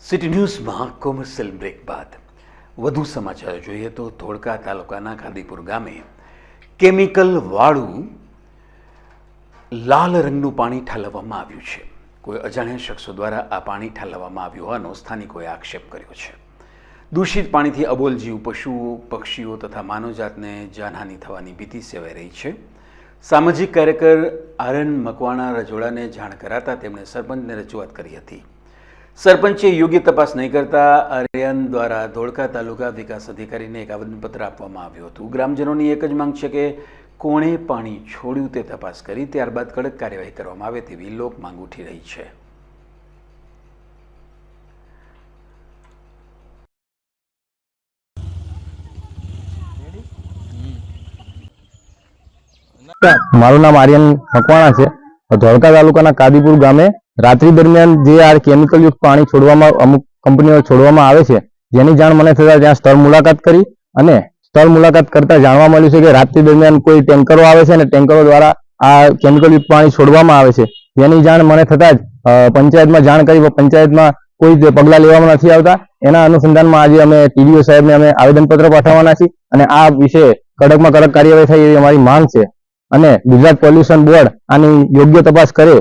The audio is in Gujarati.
સિટી ન્યૂઝમાં કોમર્શિયલ બ્રેક બાદ. વધુ સમાચાર જોઈએ તો ધોળકા તાલુકાના ખાદીપુર ગામે કેમિકલ વાળું લાલ રંગનું પાણી ઠાલવવામાં આવ્યું છે. કોઈ અજાણ્યા શખ્સો દ્વારા આ પાણી ઠાલવવામાં આવ્યું હોવાનો સ્થાનિકોએ આક્ષેપ કર્યો છે. દૂષિત પાણીથી અબોલ જીવ પશુઓ પક્ષીઓ તથા માનવજાતને જાનહાનિ થવાની ભીતિ સેવાઈ રહી છે. સામાજિક કાર્યકર આરન મકવાણા રજોડાને જાણ કરાતા તેમણે સરપંચને રજૂઆત કરી હતી. સરપંચે યોગ્ય તપાસ નહીં કરતા આર્યન દ્વારા ધોળકા તાલુકા વિકાસ અધિકારીને એક આવેદનપત્ર આપવામાં આવ્યું હતું. ગ્રામજનોની એક જ માંગ છે કે કોણે પાણી છોડ્યું તે તપાસ કરી, ત્યારબાદ કડક કાર્યવાહી કરવામાં આવે તેવી લોક માંગ ઉઠી રહી છે. મારું નામ આર્યન મકવાણા છે. ધોળકા તાલુકાના કાદીપુર ગામે રાત્રિ દરમિયાન જે આ કેમિકલ યુક્ત પાણી છોડવામાં, અમુક કંપનીઓ છોડવામાં આવે છે, જેની જાણ મને થતા ત્યાં સ્થળ મુલાકાત કરી અને સ્થળ મુલાકાત કરતા જાણવા મળ્યું છે કે રાત્રિ દરમિયાન કોઈ ટેન્કરો આવે છે અને ટેન્કરો દ્વારા આ કેમિકલ યુક્ત પાણી છોડવામાં આવે છે. જેની જાણ મને થતા જ પંચાયતમાં જાણ કરી પંચાયતમાં કોઈ પગલાં લેવામાં નથી આવતા. એના અનુસંધાનમાં આજે અમે ટીડીઓ સાહેબને અમે આવેદનપત્ર પાઠવવાના છીએ અને આ વિશે કડકમાં કડક કાર્યવાહી થાય એવી અમારી માંગ છે. અને ગુજરાત પોલ્યુશન બોર્ડ આની યોગ્ય તપાસ કરે